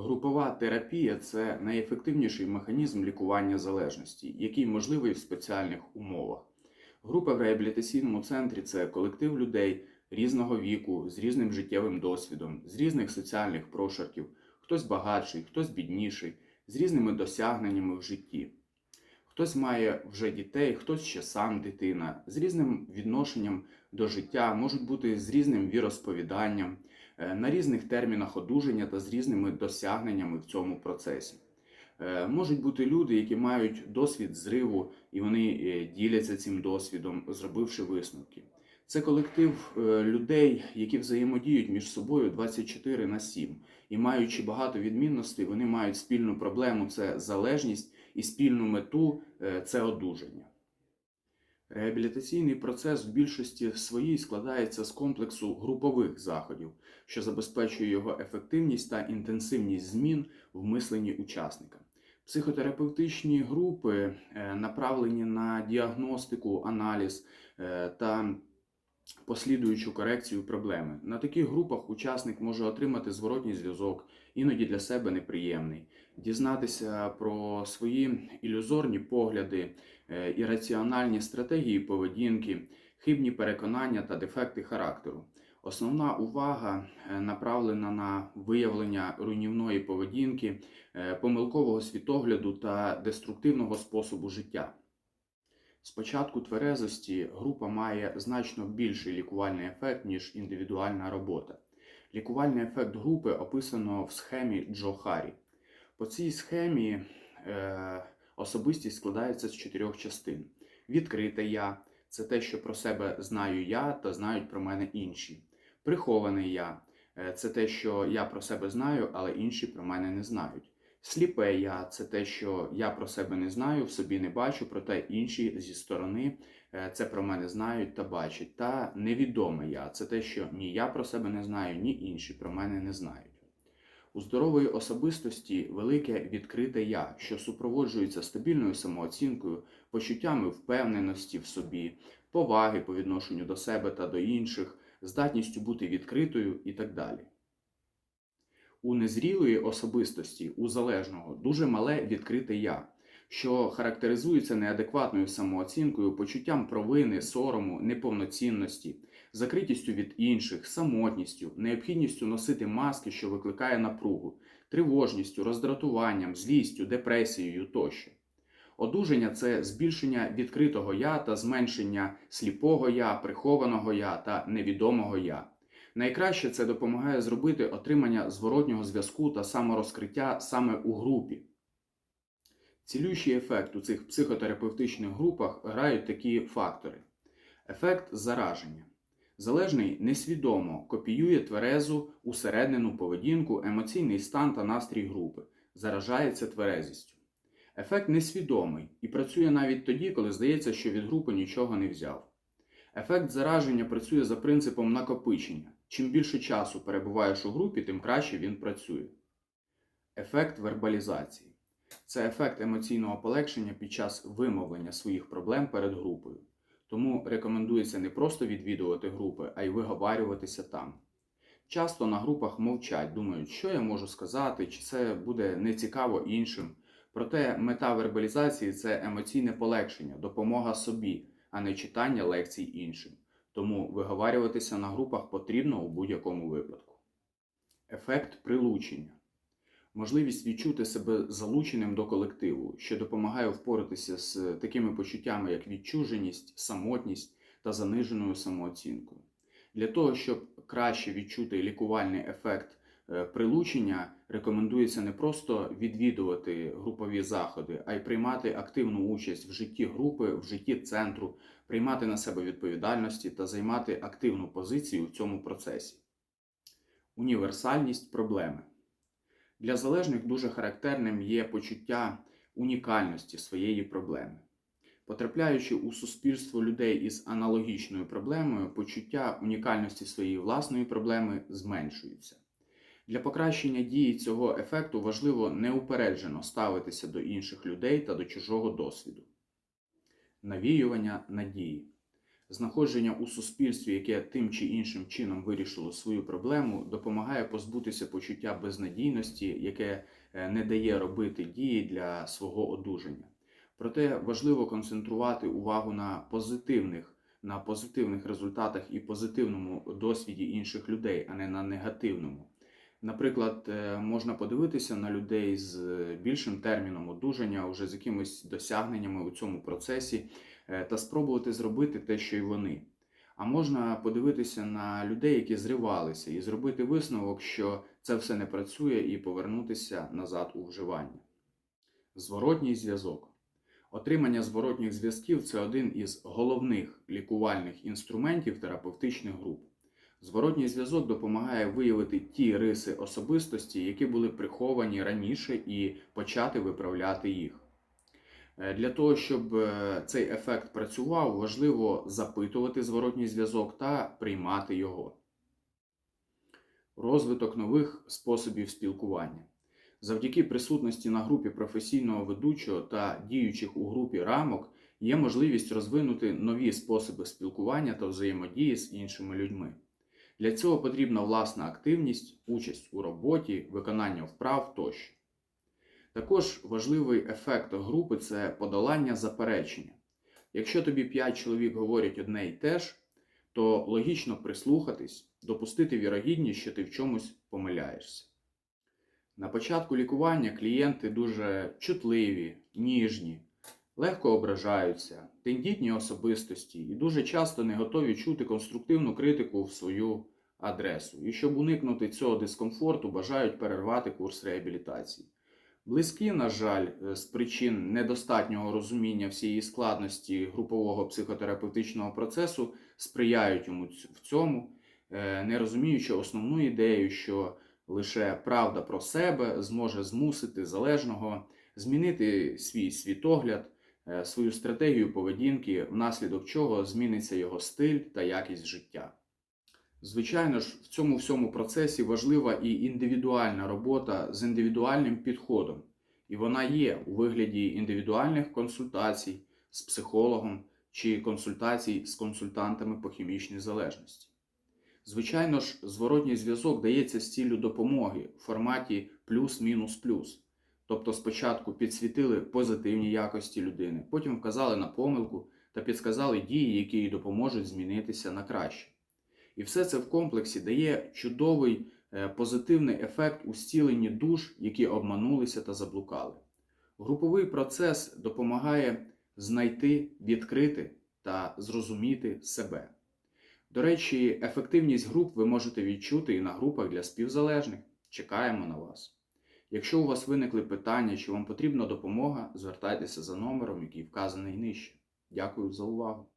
Групова терапія це найефективніший механізм лікування залежності, який можливий в спеціальних умовах. Група в реабілітаційному центрі це колектив людей різного віку, з різним життєвим досвідом, з різних соціальних прошарків, хтось багатший, хтось бідніший, з різними досягненнями в житті. Хтось має вже дітей, хтось ще сам дитина, з різним відношенням до життя, можуть бути з різним віросповіданням, на різних термінах одужання та з різними досягненнями в цьому процесі. Е, Можуть бути люди, які мають досвід зриву, і вони е, діляться цим досвідом, зробивши висновки. Це колектив е, людей, які взаємодіють між собою 24 на 7. І маючи багато відмінностей, вони мають спільну проблему це залежність і спільну мету е, це одужання. Реабілітаційний процес в більшості своїй складається з комплексу групових заходів, що забезпечує його ефективність та інтенсивність змін в мисленні учасника. Психотерапевтичні групи е, направлені на діагностику, аналіз е, та послідуючу корекцію проблеми. На таких групах учасник може отримати зворотній зв'язок, іноді для себе неприємний, дізнатися про свої ілюзорні погляди, е, ірраціональні стратегії поведінки, хибні переконання та дефекти характеру. Основна увага е, направлена на виявлення руйнівної поведінки, е, помилкового світогляду та деструктивного способу життя. Спочатку тверезості група має значно більший лікувальний ефект, ніж індивідуальна робота. Лікувальний ефект групи описано в схемі Джо Харі. По цій схемі е, особистість складається з чотирьох частин: відкрите я це те, що про себе знаю я та знають про мене інші. Приховане я е, це те, що я про себе знаю, але інші про мене не знають. Сліпе я це те, що я про себе не знаю, в собі не бачу, проте інші зі сторони е, це про мене знають та бачать. Та невідоме я це те, що ні я про себе не знаю, ні інші про мене не знають. У здорової особистості велике відкрите я, що супроводжується стабільною самооцінкою, почуттями впевненості в собі, поваги по відношенню до себе та до інших, здатністю бути відкритою і так далі. У незрілої особистості, у залежного, дуже мале відкрите я, що характеризується неадекватною самооцінкою, почуттям провини, сорому, неповноцінності, закритістю від інших, самотністю, необхідністю носити маски, що викликає напругу, тривожністю, роздратуванням, злістю, депресією тощо. Одужання це збільшення відкритого я та зменшення сліпого я, прихованого я та невідомого я. Найкраще це допомагає зробити отримання зворотнього зв'язку та саморозкриття саме у групі. Цілющий ефект у цих психотерапевтичних групах грають такі фактори: ефект зараження. Залежний несвідомо копіює тверезу усереднену поведінку, емоційний стан та настрій групи, заражається тверезістю. Ефект несвідомий і працює навіть тоді, коли здається, що від групи нічого не взяв. Ефект зараження працює за принципом накопичення. Чим більше часу перебуваєш у групі, тим краще він працює. Ефект вербалізації це ефект емоційного полегшення під час вимовлення своїх проблем перед групою. Тому рекомендується не просто відвідувати групи, а й виговарюватися там. Часто на групах мовчать, думають, що я можу сказати, чи це буде нецікаво іншим. Проте мета вербалізації це емоційне полегшення, допомога собі, а не читання лекцій іншим. Тому виговарюватися на групах потрібно у будь-якому випадку. Ефект прилучення можливість відчути себе залученим до колективу, що допомагає впоратися з такими почуттями, як відчуженість, самотність та заниженою самооцінкою. Для того, щоб краще відчути лікувальний ефект е, прилучення, рекомендується не просто відвідувати групові заходи, а й приймати активну участь в житті групи, в житті центру, приймати на себе відповідальності та займати активну позицію в цьому процесі. Універсальність проблеми. Для залежних дуже характерним є почуття унікальності своєї проблеми. Потрапляючи у суспільство людей із аналогічною проблемою, почуття унікальності своєї власної проблеми зменшується. Для покращення дії цього ефекту важливо неупереджено ставитися до інших людей та до чужого досвіду. Навіювання надії. Знаходження у суспільстві, яке тим чи іншим чином вирішило свою проблему, допомагає позбутися почуття безнадійності, яке е, не дає робити дії для свого одужання. Проте важливо концентрувати увагу на позитивних, на позитивних результатах і позитивному досвіді інших людей, а не на негативному. Наприклад, е, можна подивитися на людей з більшим терміном одужання, вже з якимись досягненнями у цьому процесі, е, та спробувати зробити те, що й вони. А можна подивитися на людей, які зривалися, і зробити висновок, що це все не працює, і повернутися назад у вживання. Зворотній зв'язок. Отримання зворотніх зв'язків це один із головних лікувальних інструментів терапевтичних груп. Зворотній зв'язок допомагає виявити ті риси особистості, які були приховані раніше, і почати виправляти їх. Е, Для того, щоб е, цей ефект працював, важливо запитувати зворотній зв'язок та приймати його. Розвиток нових способів спілкування. Завдяки присутності на групі професійного ведучого та діючих у групі рамок є можливість розвинути нові способи спілкування та взаємодії з іншими людьми. Для цього потрібна власна активність, участь у роботі, виконання вправ тощо. Також важливий ефект групи це подолання заперечення. Якщо тобі 5 чоловік говорять одне й те ж, то логічно прислухатись, допустити вірогідність, що ти в чомусь помиляєшся. На початку лікування клієнти дуже чутливі, ніжні, легко ображаються, тендітні особистості і дуже часто не готові чути конструктивну критику в свою адресу. І щоб уникнути цього дискомфорту, бажають перервати курс реабілітації. Близькі, на жаль, е, з причин недостатнього розуміння всієї складності групового психотерапевтичного процесу сприяють йому в цьому, е, не розуміючи основну ідею, що лише правда про себе зможе змусити залежного змінити свій світогляд, свою стратегію поведінки, внаслідок чого зміниться його стиль та якість життя. Звичайно ж, в цьому всьому процесі важлива і індивідуальна робота з індивідуальним підходом, і вона є у вигляді індивідуальних консультацій з психологом чи консультацій з консультантами по хімічній залежності. Звичайно ж, зворотній зв'язок дається з ціллю допомоги в форматі плюс-мінус-плюс. Тобто спочатку підсвітили позитивні якості людини, потім вказали на помилку та підсказали дії, які їй допоможуть змінитися на краще. І все це в комплексі дає чудовий е, позитивний ефект у зціленні душ, які обманулися та заблукали. Груповий процес допомагає знайти, відкрити та зрозуміти себе. До речі, ефективність груп ви можете відчути і на групах для співзалежних. Чекаємо на вас. Якщо у вас виникли питання чи вам потрібна допомога, звертайтеся за номером, який вказаний нижче. Дякую за увагу!